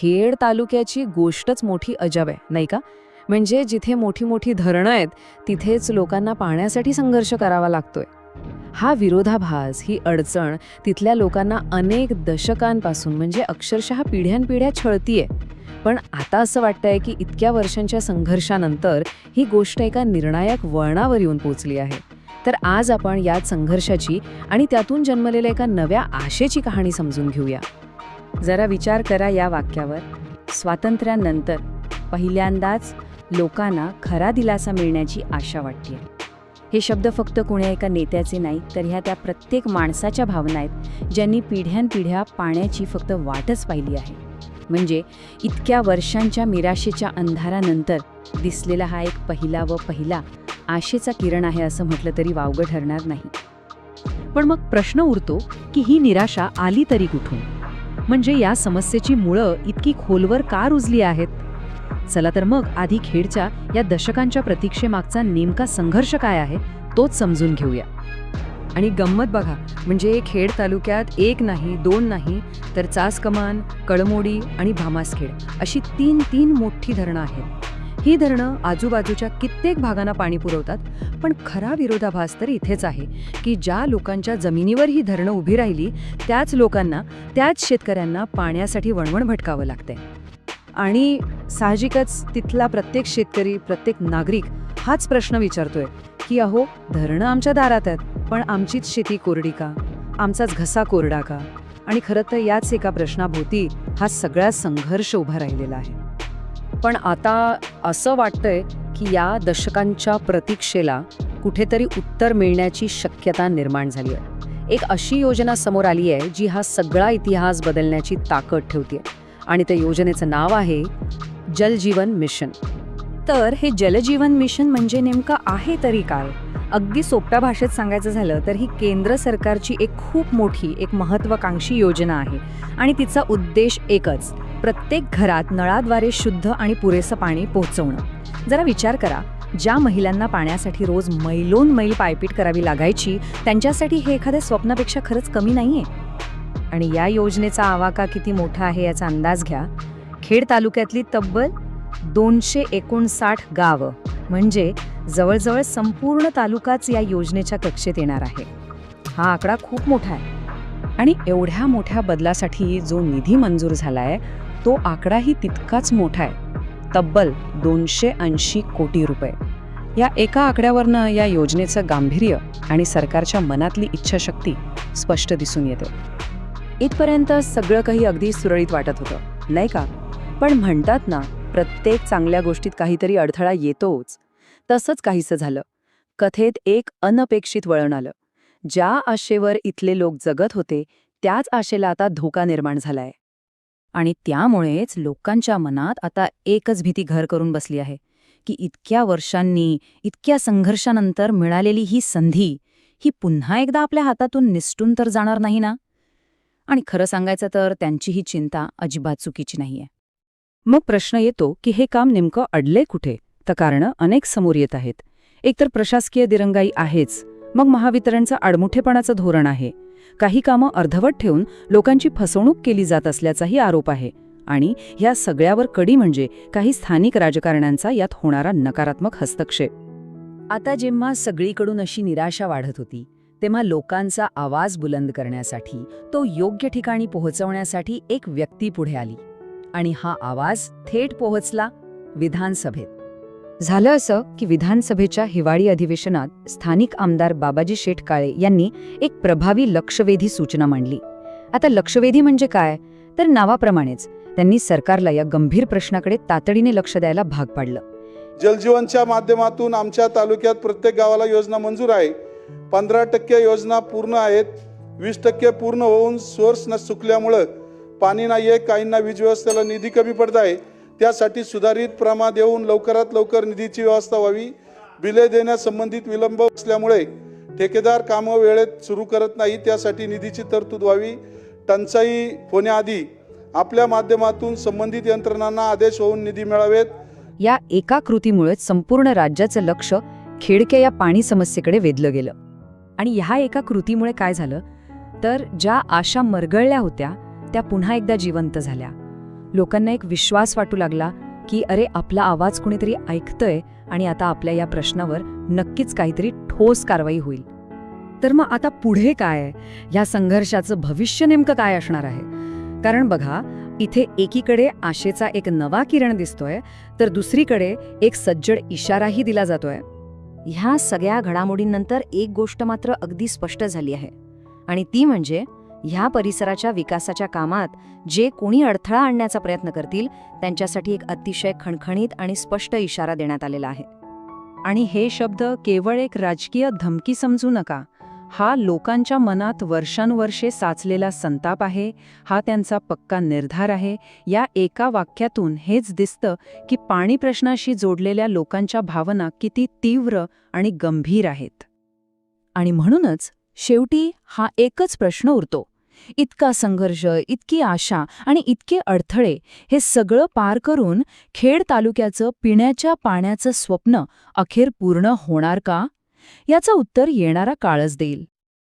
खेड तालुक्याची गोष्टच मोठी अजब आहे नाही का? म्हणजे जिथे मोठी मोठी धरणं आहेत तिथेच लोकांना पाण्यासाठी संघर्ष करावा लागतोय. हा विरोधाभास ही अडचण तिथल्या लोकांना अनेक दशकांपासून म्हणजे अक्षरशः पिढ्यानपिढ्या छळतीये. पण आता असं वाटतंय की इतक्या वर्षांच्या संघर्षानंतर ही गोष्ट एका निर्णायक वळणावर येऊन पोचली आहे. तर आज आपण यात संघर्षाची आणि त्यातून जन्मलेल्या एका नव्या आशेची कहाणी समजून घेऊया. जरा विचार करा या वाक्यावर. स्वातंत्र्यानंतर पहिल्यांदाच लोकांना खरा दिलासा मिळण्याची आशा वाटते. हे शब्द फक्त कुण्या एका नेत्याचे नाही तर ह्या त्या प्रत्येक माणसाच्या भावना आहेत ज्यांनी पिढ्यानपिढ्या पाण्याची फक्त वाटच पाहिली आहे. म्हणजे इतक्या वर्षांच्या निराशेच्या अंधारानंतर दिसलेला हा एक पहिला व पहिला आशेचा किरण आहे असं म्हटलं तरी वावगं ठरणार नाही. पण मग प्रश्न उरतो की ही निराशा आली तरी कुठून? म्हणजे या समस्येची मुळं इतकी खोलवर का रुजली आहेत? चला तर मग आधी खेडच्या या दशकांच्या प्रतीक्षेमागचा नेमका संघर्ष काय आहे तोच समजून घेऊया. आणि गंमत बघा म्हणजे खेड तालुक्यात एक नाही दोन नाही तर चासकमान कळमोडी आणि भामासखेड अशी तीन तीन मोठी धरणं आहेत. ही धरणं आजूबाजूच्या कित्येक भागांना पाणी पुरवतात पण खरा विरोधाभास तर इथेच आहे की ज्या लोकांच्या जमिनीवर ही धरणं उभी राहिली त्याच लोकांना त्याच शेतकऱ्यांना पाण्यासाठी वणवण भटकावं लागतंय. आणि साहजिकच तिथला प्रत्येक शेतकरी प्रत्येक नागरिक हाच प्रश्न विचारतोय की अहो धरणं आमच्या दारात आहेत पण आमचीच शेती कोरडी का? आमचाच घसा कोरडा का? आणि खरं तर याच एका प्रश्नाभोवती हा सगळा संघर्ष उभा राहिलेला आहे. पण आता असं वाटतंय की या दशकांच्या प्रतीक्षेला कुठेतरी उत्तर मिळण्याची शक्यता निर्माण झाली आहे. एक अशी योजना समोर आली आहे जी हा सगळा इतिहास बदलण्याची ताकद ठेवते आणि त्या योजनेचं नाव आहे जल जीवन मिशन. तर हे जलजीवन मिशन म्हणजे नेमकं आहे तरी काय? अगदी सोप्या भाषेत सांगायचं झालं तर ही केंद्र सरकारची एक खूप मोठी एक महत्त्वाकांक्षी योजना आहे. आणि तिचा उद्देश एकच प्रत्येक घरात नळाद्वारे शुद्ध आणि पुरेसं पाणी पोहोचवणं. जरा विचार करा ज्या महिलांना पाण्यासाठी रोज मैलोन मैल पायपीट करावी लागायची त्यांच्यासाठी हे एखाद्या स्वप्नापेक्षा खरंच कमी नाहीये? आणि या योजनेचा आवाका किती मोठा आहे याचा अंदाज घ्या. खेड तालुक्यातली तब्बल दोनशे एकोणसाठ गावं म्हणजे जवळजवळ संपूर्ण तालुकाच या योजनेच्या कक्षेत येणार आहे. हा आकडा खूप मोठा आहे. आणि एवढ्या मोठ्या बदलासाठी जो निधी मंजूर झाला आहे तो आकडाही तितकाच मोठा आहे. तब्बल दोनशे ऐंशी कोटी रुपये. या एका आकड्यावरनं या योजनेचं गांभीर्य आणि सरकारच्या मनातली इच्छाशक्ती स्पष्ट दिसून येते. इथपर्यंत सगळं काही अगदी सुरळीत वाटत होतं नाही का? पण म्हणतात ना प्रत्येक चांगल्या गोष्टीत काहीतरी अडथळा येतोच. तसंच काहीसं झालं. कथेत एक अनपेक्षित वळण आलं. ज्या आशेवर इथले लोक जगत होते त्याच आशेला आता धोका निर्माण झालाय. आणि त्यामुळेच लोकांच्या मनात आता एकच भीती घर करून बसली आहे की इतक्या वर्षांनी इतक्या संघर्षानंतर मिळालेली ही संधी ही पुन्हा एकदा आपल्या हातातून निसटून तर जाणार नाही ना? आणि खरं सांगायचं तर त्यांची ही चिंता अजिबात चुकीची नाहीये. मग प्रश्न येतो की हे काम नेमकं अडले कुठे? तर कारणं अनेक समोर येत आहेत. एकतर प्रशासकीय दिरंगाई आहेच मग महावितरणचं आडमुठेपणाचं धोरण आहे. काही कामं अर्धवट ठेवून लोकांची फसवणूक केली जात असल्याचाही आरोप आहे. आणि ह्या सगळ्यावर कडी म्हणजे काही स्थानिक राजकारण्यांचा यात होणारा नकारात्मक हस्तक्षेप. आता जेव्हा सगळीकडून अशी निराशा वाढत होती तेव्हा लोकांचा आवाज बुलंद करण्यासाठी तो योग्य ठिकाणी पोहोचवण्यासाठी एक व्यक्ती पुढे आली. आणि हा आवाज थेट पोहोचला विधानसभेत. झालं असं की विधानसभेच्या हिवाळी अधिवेशनात स्थानिक आमदार बाबाजी शेठ काळे यांनी एक प्रभावी लक्षवेधी सूचना मांडली. आता लक्षवेधी म्हणजे काय? तर नावाप्रमाणेच त्यांनी सरकारला या गंभीर प्रश्नाकडे तातडीने लक्ष द्यायला भाग पाडलं. जलजीवनच्या माध्यमातून आमच्या तालुक्यात प्रत्येक गावाला योजना मंजूर आहे. पंधरा टक्के योजना पूर्ण आहेत. वीस टक्के पूर्ण होऊन सोर्स न चुकल्यामुळं पाणी नाही आहे काहींना वीज व्यवस्थेला निधी कमी पडत आहे. त्यासाठी सुधारित प्रमा देऊन लवकरात लवकर निधीची व्यवस्था व्हावी. बिले देण्यास संबंधित विलंब असल्यामुळे ठेकेदार कामं वेळेत सुरू करत नाही त्यासाठी निधीची तरतूद व्हावी. टंचाई होण्याआधी आपल्या माध्यमातून संबंधित यंत्रणांना आदेश होऊन निधी मिळावेत. या एका कृतीमुळेच संपूर्ण राज्याचं लक्ष खेडके या पाणी समस्येकडे वेधलं गेलं. आणि ह्या एका कृतीमुळे काय झालं? तर ज्या आशा मरगळल्या होत्या त्या पुन्हा एकदा जिवंत झाल्या. लोकांना एक विश्वास वाटू लागला की अरे आपला आवाज कुणीतरी ऐकतंय आणि आता आपल्या या प्रश्नावर नक्कीच काहीतरी ठोस कारवाई होईल. तर मग आता पुढे काय? या संघर्षाचं भविष्य नेमकं काय असणार आहे? कारण बघा इथे एकीकडे आशेचा एक नवा किरण दिसतोय तर दुसरीकडे एक सज्जड इशाराही दिला जातोय. ह्या सगळ्या घडामोडींनंतर एक गोष्ट मात्र अगदी स्पष्ट झाली आहे. आणि ती म्हणजे ह्या परिसराच्या विकासाच्या कामात जे कोणी अडथळा आणण्याचा प्रयत्न करतील त्यांच्यासाठी एक अतिशय खणखणीत आणि स्पष्ट इशारा देण्यात आलेला आहे. आणि हे शब्द केवळ एक राजकीय धमकी समजू नका. हा लोकांच्या मनात वर्षानुवर्षे साचलेला संताप आहे हा त्यांचा पक्का निर्धार आहे. या एका वाक्यातून हेच दिसतं की पाणी प्रश्नाशी जोडलेल्या लोकांच्या भावना किती तीव्र आणि गंभीर आहेत. आणि म्हणूनच शेवटी हा एकच प्रश्न उरतो. इतका संघर्ष इतकी आशा आणि इतके अडथळे हे सगळं पार करून खेड तालुक्याचं पिण्याच्या पाण्याचं स्वप्न अखेर पूर्ण होणार का? याचं उत्तर येणारा काळच देईल.